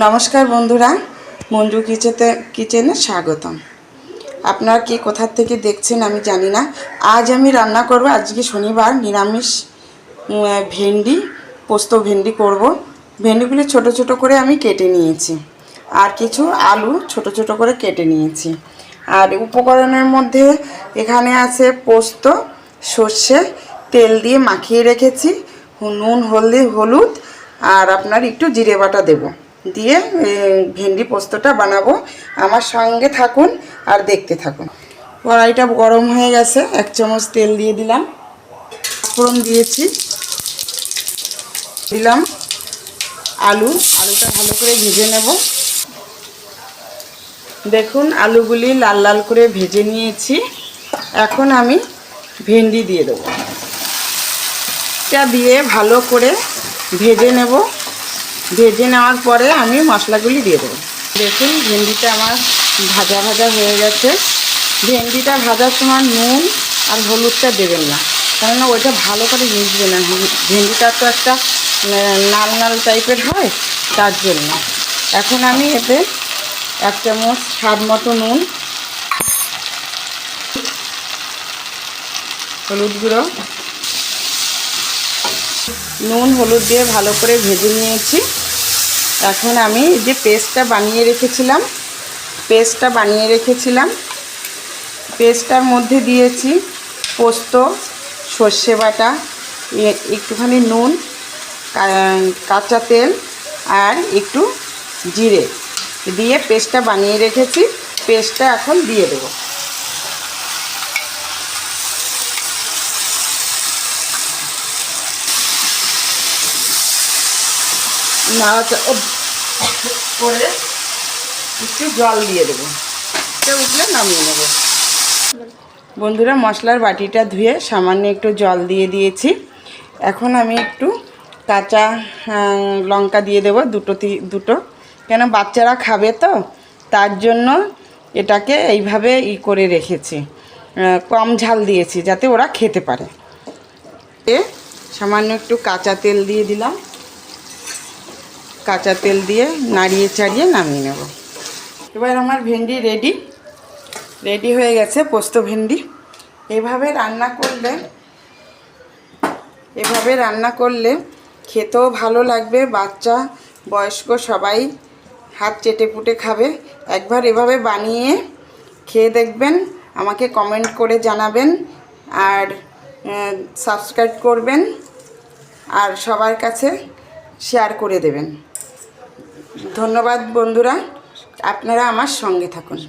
নমস্কার বন্ধুরা, মঞ্জু কিচেতে কিচেনে স্বাগতম। আপনারা কি কোথার থেকে দেখছেন আমি জানি না। আজ আমি রান্না করব, আজকে শনিবার নিরামিষ ভেন্ডি, পোস্ত ভেন্ডি করব। ভেন্ডিগুলি ছোট ছোট করে আমি কেটে নিয়েছি। আর কিছু আলু ছোট ছোট করে কেটে নিয়েছি। আর উপকরণের মধ্যে এখানে আছে পোস্ত, সর্ষে, তেল দিয়ে মাখিয়ে রেখেছি। নুন, হলদি, হলুদ, আর আপনার একটু জিরে বাটা দেব। দিয়ে ভেন্ডি পোস্তটা বানাবো। আমার সঙ্গে থাকুন আর দেখতে থাকুন। কড়াইটা গরম হয়ে গেছে, এক চামচ তেল দিয়ে দিলাম। ফোড়ন দিয়েছি। দিলাম আলু, আলুটা ভালো করে ভেজে নেব। দেখুন, আলুগুলি লাল লাল করে ভেজে নিয়েছি। এখন আমি ভেন্ডি দিয়ে দেবো। এটা দিয়ে ভালো করে ভেজে নেব। ভেজে নেওয়ার পরে আমি মশলাগুলি দিয়ে দেবো। দেখুন, ভেন্ডিটা আমার ভাজা ভাজা হয়ে গেছে। ভেন্ডিটা ভাজার সময় নুন আর হলুদটা দেবেন না, কেননা ওইটা ভালো করে মিশবে না। ভেন্ডিটা তো একটা লাল লাল টাইপের হয়, তার জন্য। এখন আমি এতে এক চামচ স্বাদ মতো নুন, হলুদ গুঁড়ো, নুন, হলুদ দিয়ে ভালো করে ভেজে নিয়েছি। এখন আমি যে পেস্টটা বানিয়ে রেখেছিলাম, পেস্টটা বানিয়ে রেখেছিলাম। পেস্টটার মধ্যে দিয়েছি পোস্ত, সর্ষে বাটা একটুখানি নুন কাঁচা তেল আর একটু জিরে। দিয়ে পেস্টটা বানিয়ে রেখেছি, পেস্টটা এখন দিয়ে দেবো। নাড়াচা করে একটু জল দিয়ে দেবো। এটা উঠলে নামিয়ে নেব। বন্ধুরা, মশলার বাটিটা ধুয়ে সামান্য একটু জল দিয়ে দিয়েছি। এখন আমি একটু কাঁচা লঙ্কা দিয়ে দেবো দুটো দুটো। কেন বাচ্চারা খাবে তো, তার জন্য এটাকে এইভাবে ই করে রেখেছি। কম ঝাল দিয়েছি যাতে ওরা খেতে পারে। এ, সামান্য একটু কাঁচা তেল দিয়ে দিলাম। কাঁচা তেল দিয়ে নাড়িয়ে চাড়িয়ে নামিয়ে নেব। এবার আমার ভেন্ডি রেডি রেডি হয়ে গেছে পোস্ত ভেন্ডি। এভাবে রান্না করলে, এভাবে রান্না করলে খেতেও ভালো লাগবে, বাচ্চা, বয়স্ক সবাই হাত চেটে পুটে খাবে। একবার এভাবে বানিয়ে খেয়ে দেখবেন, আমাকে কমেন্ট করে জানাবেন আর সাবস্ক্রাইব করবেন। আর সবার কাছে শেয়ার করে দেবেন। ধন্যবাদ বন্ধুরা আপনারা আমার সঙ্গে থাকুন।